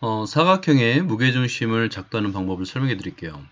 어, 사각형의 무게중심을 작도하는 방법을 설명해 드릴게요.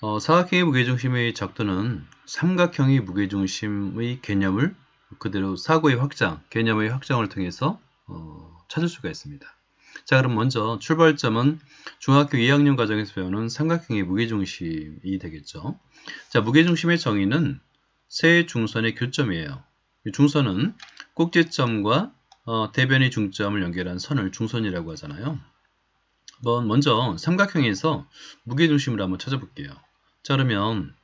어, 사각형의 무게중심의 작도는 삼각형의 무게중심의 개념을 그대로 사고의 확장, 개념의 확장을 통해서 어, 찾을 수가 있습니다. 자, 그럼 먼저 출발점은 중학교 2학년 과정에서 배우는 삼각형의 무게중심이 되겠죠. 자, 무게중심의 정의는 세 중선의 교점이에요. 중선은 꼭지점과 어, 대변의 중점을 연결한 선을 중선이라고 하잖아요. 한번 먼저 삼각형에서 무게중심을 한번 찾아볼게요. 자 그러면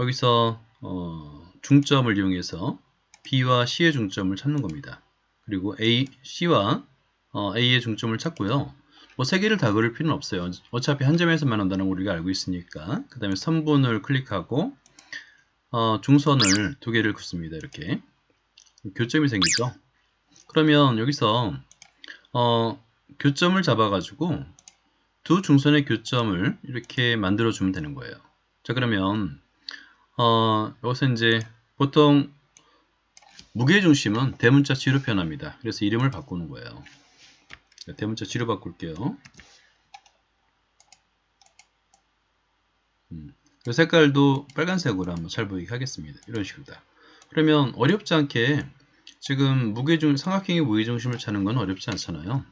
여기서 어, 중점을 이용해서 B와 C의 중점을 찾는 겁니다. 그리고 A, C와 어, A의 중점을 찾고요. 뭐 세 개를 다 그릴 필요는 없어요. 어차피 한 점에서만 한다는 걸 우리가 알고 있으니까 그 다음에 선분을 클릭하고 어, 중선을 두 개를 긋습니다. 이렇게 교점이 생기죠. 그러면 여기서 어, 교점을 잡아가지고 두 중선의 교점을 이렇게 만들어 주면 되는 거예요. 자 그러면 어, 여기서 이제 보통 무게 중심은 대문자 G로 표현합니다. 그래서 이름을 바꾸는 거예요. 대문자 G로 바꿀게요. 음, 이 색깔도 빨간색으로 한번 잘 보이게 하겠습니다. 이런 식으로. 그러면 어렵지 않게 지금 무게중 삼각형의 무게중심을 찾는 건 어렵지 않잖아요.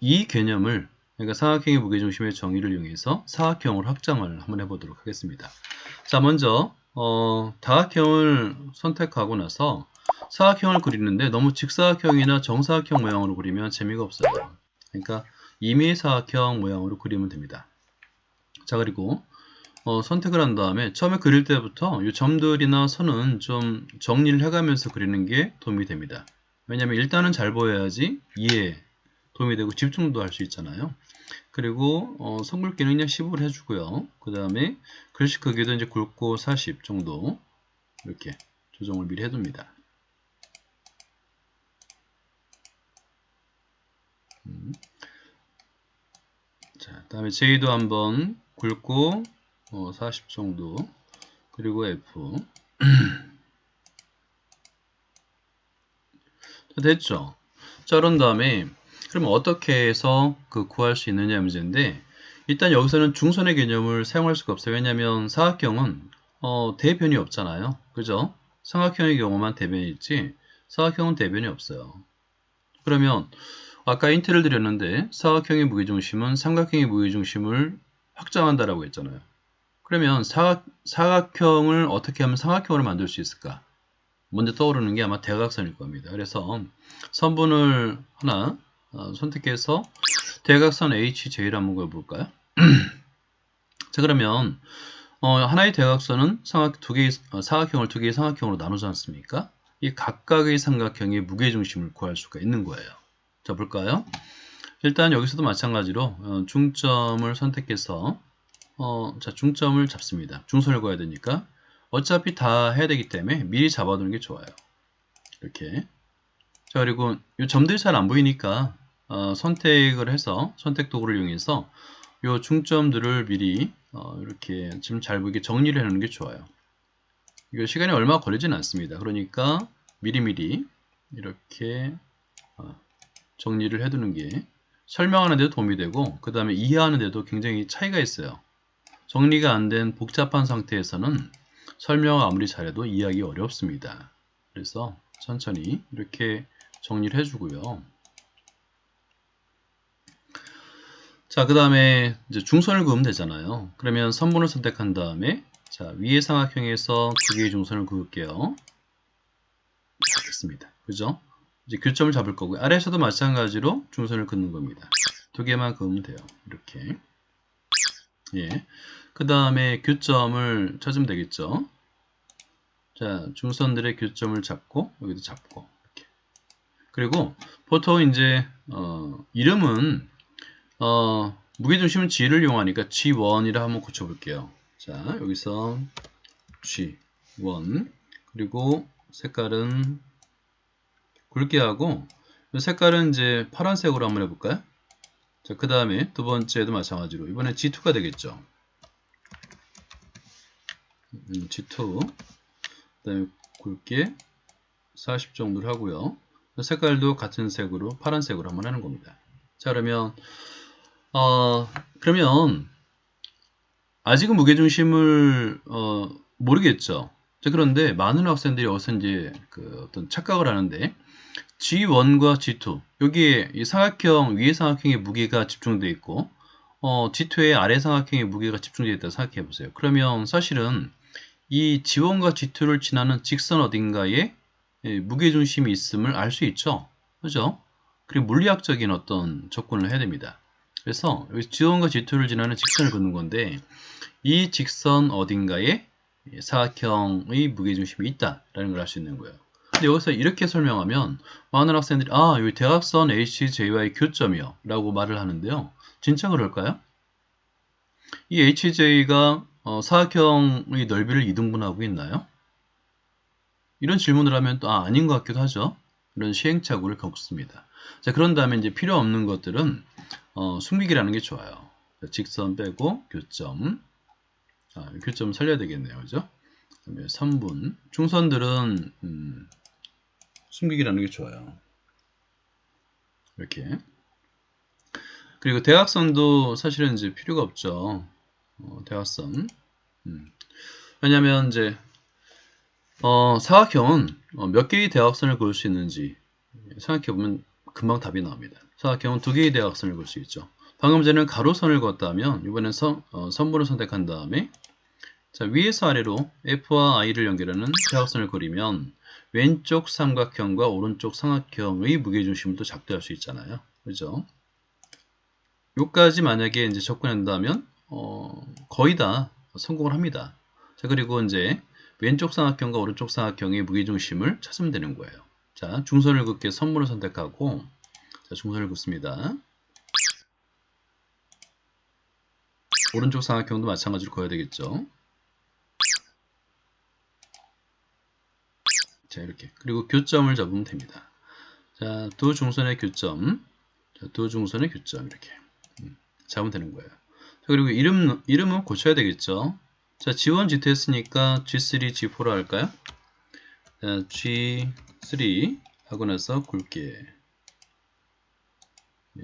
이 개념을 그러니까 사각형의 무게중심의 정의를 이용해서 사각형으로 확장을 한번 해보도록 하겠습니다. 자, 먼저 어, 다각형을 선택하고 나서 사각형을 그리는데 너무 직사각형이나 정사각형 모양으로 그리면 재미가 없어요. 그러니까 임의 사각형 모양으로 그리면 됩니다. 자, 그리고 어, 선택을 한 다음에 처음에 그릴 때부터 이 점들이나 선은 좀 정리를 해가면서 그리는 게 도움이 됩니다. 왜냐하면 일단은 잘 보여야지 이해에 도움이 되고 집중도 할 수 있잖아요. 그리고 어, 선글기는 그냥 10으로 해주고요. 그 다음에 글씨 크기도 이제 굵고 40 정도 이렇게 조정을 미리 해둡니다. 음. 자, 다음에 J도 한번 굵고 어, 40 정도. 그리고 F. 됐죠? 자 그런 다음에 그러면 어떻게 해서 그 구할 수 있느냐 문제인데 일단 여기서는 중선의 개념을 사용할 수가 없어요. 왜냐하면 사각형은 어, 대변이 없잖아요. 그죠? 삼각형의 경우만 대변이 있지 사각형은 대변이 없어요. 그러면 아까 힌트를 드렸는데 사각형의 무게중심은 삼각형의 무게중심을 확장한다라고 했잖아요 그러면 사각, 사각형을 어떻게 하면 삼각형으로 만들 수 있을까? 먼저 떠오르는 게 아마 대각선일 겁니다. 그래서 선분을 하나 어, 선택해서 대각선 HJ를 한번 그려볼까요? 자 그러면 어, 하나의 대각선은 삼각 두 개의, 어, 사각형을 두 개의 삼각형으로 나누지 않습니까? 이 각각의 삼각형의 무게중심을 구할 수가 있는 거예요. 자 볼까요? 일단 여기서도 마찬가지로 어, 중점을 선택해서 어, 자, 중점을 잡습니다. 중선을 그어야 되니까. 어차피 다 해야 되기 때문에 미리 잡아두는 게 좋아요. 이렇게. 자, 그리고 이 점들이 잘 안 보이니까 어, 선택을 해서 선택 도구를 이용해서 이 중점들을 미리 어, 이렇게 지금 잘 보이게 정리를 해놓는 게 좋아요. 이거 시간이 얼마 걸리진 않습니다. 그러니까 미리미리 이렇게 어, 정리를 해두는 게 설명하는 데도 도움이 되고 그 다음에 이해하는 데도 굉장히 차이가 있어요. 정리가 안 된 복잡한 상태에서는 설명을 아무리 잘해도 이해하기 어렵습니다. 그래서 천천히 이렇게 정리를 해주고요. 자, 그 다음에 이제 중선을 그으면 되잖아요. 그러면 선분을 선택한 다음에 자, 위의 삼각형에서 두 개의 중선을 그을게요. 됐습니다. 그죠? 이제 교점을 잡을 거고요. 아래에서도 마찬가지로 중선을 긋는 겁니다. 두 개만 그으면 돼요. 이렇게. 예. 그 다음에 교점을 찾으면 되겠죠. 자, 중선들의 교점을 잡고 여기도 잡고 이렇게. 그리고 보통 이제 어, 이름은 어, 무게중심은 G를 이용하니까 G1이라 한번 고쳐볼게요. 자, 여기서 G1 그리고 색깔은 굵게 하고 색깔은 이제 파란색으로 한번 해볼까요? 자, 그 다음에 두 번째도 마찬가지로 이번에 G2가 되겠죠. 음, G2 그 다음에 굵게 40 정도를 하고요. 색깔도 같은 색으로 파란색으로 한번 하는 겁니다. 자, 그러면, 어, 그러면, 아직은 무게중심을, 어, 모르겠죠. 자, 그런데 많은 학생들이 여기서 이제 그 어떤 착각을 하는데, G1과 G2, 여기에 이 삼각형, 위의 삼각형의 무게가 집중되어 있고, 어, G2의 아래 삼각형의 무게가 집중되어 있다 생각해 보세요. 그러면 사실은 이 G1과 G2를 지나는 직선 어딘가에 예, 무게 중심이 있음을 알 수 있죠. 그죠? 그리고 물리학적인 어떤 접근을 해야 됩니다. 그래서 여기 G1과 G2를 지나는 직선을 긋는 건데 이 직선 어딘가에 사각형의 무게 중심이 있다라는 걸 알 수 있는 거예요. 근데 여기서 이렇게 설명하면 많은 학생들이 아 여기 대각선 HJ와의 교점이요 라고 말을 하는데요. 진짜 그럴까요? 이 HJ가 어, 사각형의 넓이를 이등분하고 있나요? 이런 질문을 하면 또 아, 아닌 것 같기도 하죠. 이런 시행착오를 겪습니다. 자, 그런 다음에 이제 필요 없는 것들은 어, 숨기기라는 게 좋아요. 자, 직선 빼고 교점. 아, 교점 살려야 되겠네요. 그죠? 그다음에 3분. 중선들은 음, 숨기기라는 게 좋아요. 이렇게. 그리고 대각선도 사실은 이제 필요가 없죠. 어, 대각선. 음. 왜냐면 이제 어, 사각형은 어, 몇 개의 대각선을 그을 수 있는지 생각해보면 금방 답이 나옵니다. 사각형은 두 개의 대각선을 그을 수 있죠. 방금 전에는 가로선을 그었다면 이번엔 선, 어, 선분을 선택한 다음에 자, 위에서 아래로 F와 I를 연결하는 대각선을 그리면 왼쪽 삼각형과 오른쪽 삼각형의 무게중심을 또 작도할 수 있잖아요. 그죠? 요까지 만약에 이제 접근한다면 어, 거의 다 성공을 합니다. 자, 그리고 이제 왼쪽 삼각형과 오른쪽 삼각형의 무게중심을 찾으면 되는 거예요. 자, 중선을 긋게 선물을 선택하고 자, 중선을 긋습니다. 오른쪽 삼각형도 마찬가지로 그어야 되겠죠. 자, 이렇게. 그리고 교점을 잡으면 됩니다. 자, 두 중선의 교점. 자, 두 중선의 교점. 이렇게. 음, 잡으면 되는 거예요. 자, 그리고 이름, 이름은 고쳐야 되겠죠. 자, G1, G2 했으니까 G3, G4로 할까요? 자, G3 하고 나서 굵게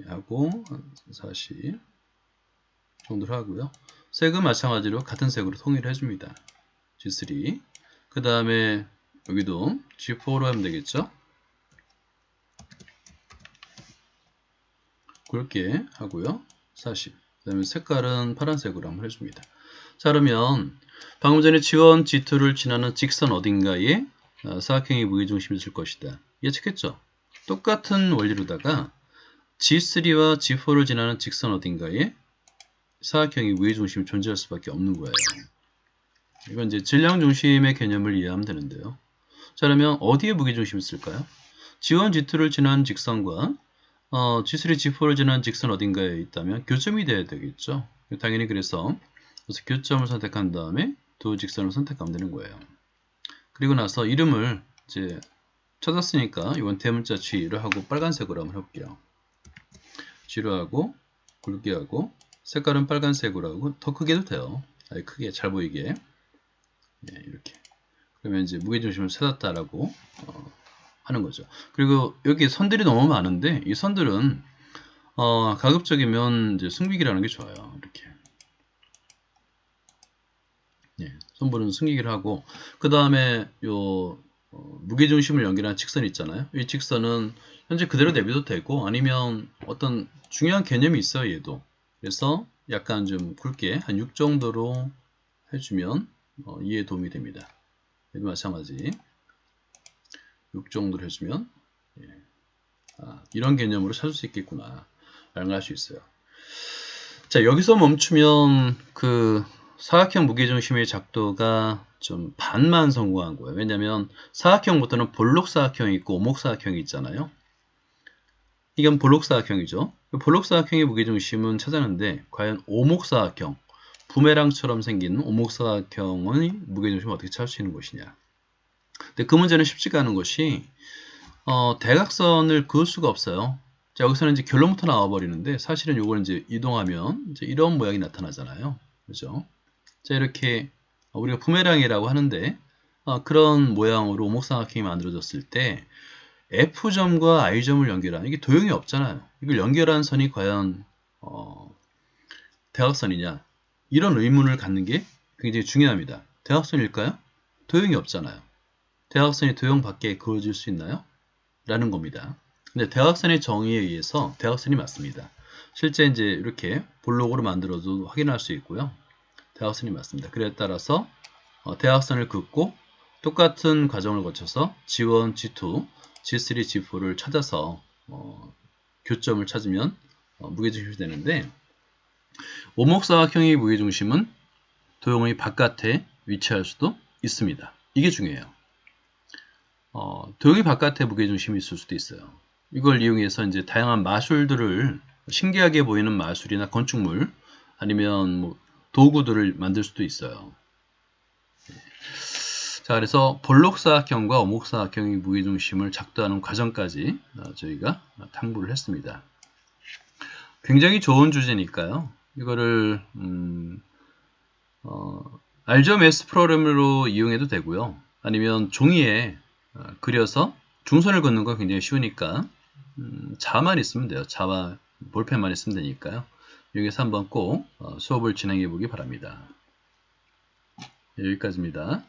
하고 40 정도로 하고요. 색은 마찬가지로 같은 색으로 통일을 해줍니다. G3 그 다음에 여기도 G4로 하면 되겠죠. 굵게 하고요. 40. 그 다음에 색깔은 파란색으로 한번 해줍니다. 자 그러면 방금 전에 G1, G2를 지나는 직선 어딘가에 어, 사각형의 무게중심이 있을 것이다. 예측했죠? 똑같은 원리로다가 G3와 G4를 지나는 직선 어딘가에 사각형의 무게중심이 존재할 수밖에 없는 거예요. 이건 이제 질량 중심의 개념을 이해하면 되는데요. 자 그러면 어디에 무게중심이 있을까요? G1, G2를 지난 직선과 어, G3, G4를 지난 직선 어딘가에 있다면 교점이 돼야 되겠죠. 당연히 그래서 그래서 교점을 선택한 다음에 두 직선을 선택하면 되는 거예요. 그리고 나서 이름을 이제 찾았으니까 이건 대문자 G를 하고 빨간색으로 한번 해볼게요. G로 하고 굵게 하고 색깔은 빨간색으로 하고 더 크게 도 돼요. 아주 크게 잘 보이게 네, 이렇게 그러면 이제 무게중심을 찾았다라고 어, 하는 거죠. 그리고 여기 선들이 너무 많은데 이 선들은 어, 가급적이면 이제 숨기기라는 게 좋아요. 이렇게 예, 선분은 승기기를 하고 그 다음에 요 어, 무게중심을 연결한 직선 있잖아요. 이 직선은 현재 그대로 내비도 되고 아니면 어떤 중요한 개념이 있어요. 얘도. 그래서 약간 좀 굵게 한 6 정도로 해주면 어, 이해에 도움이 됩니다. 마찬가지 6 정도로 해주면 예. 아, 이런 개념으로 찾을 수 있겠구나 라는 걸 알 수 있어요. 자 여기서 멈추면 그 사각형 무게중심의 작도가 좀 반만 성공한 거예요. 왜냐하면 사각형부터는 볼록사각형이 있고 오목사각형이 있잖아요. 이건 볼록사각형이죠. 볼록사각형의 무게중심은 찾았는데 과연 오목사각형, 부메랑처럼 생긴 오목사각형의 무게중심을 어떻게 찾을 수 있는 것이냐. 근데 그 문제는 쉽지가 않은 것이 어, 대각선을 그을 수가 없어요. 자, 여기서는 이제 결론부터 나와버리는데 사실은 이걸 이제 이동하면 이제 이런 모양이 나타나잖아요. 그죠? 자 이렇게 우리가 부메랑이라고 하는데 어, 그런 모양으로 오목삼각형이 만들어졌을 때 F점과 I점을 연결하는 이게 도형이 없잖아요. 이걸 연결한 선이 과연 어, 대각선이냐 이런 의문을 갖는 게 굉장히 중요합니다. 대각선일까요? 도형이 없잖아요. 대각선이 도형 밖에 그어질 수 있나요? 라는 겁니다. 근데 대각선의 정의에 의해서 대각선이 맞습니다. 실제 이제 이렇게 볼록으로 만들어도 확인할 수 있고요. 대각선이 맞습니다. 그에 따라서 어, 대각선을 긋고 똑같은 과정을 거쳐서 G1, G2, G3, G4를 찾아서 어, 교점을 찾으면 어, 무게중심이 되는데 오목사각형의 무게중심은 도형의 바깥에 위치할 수도 있습니다. 이게 중요해요. 어, 도형이 바깥에 무게중심이 있을 수도 있어요. 이걸 이용해서 이제 다양한 마술들을 신기하게 보이는 마술이나 건축물 아니면 뭐 도구들을 만들 수도 있어요. 자, 그래서 볼록사각형과 오목사각형의 무게중심을 작도하는 과정까지 어, 저희가 탐구를 했습니다. 굉장히 좋은 주제니까요. 이거를 음, 어, 알점S 프로그램으로 이용해도 되고요. 아니면 종이에 어, 그려서 중선을 긋는 건 굉장히 쉬우니까 음, 자만 있으면 돼요. 자와 볼펜만 있으면 되니까요. 여기서 한번 꼭 어, 수업을 진행해 보기 바랍니다. 여기까지입니다.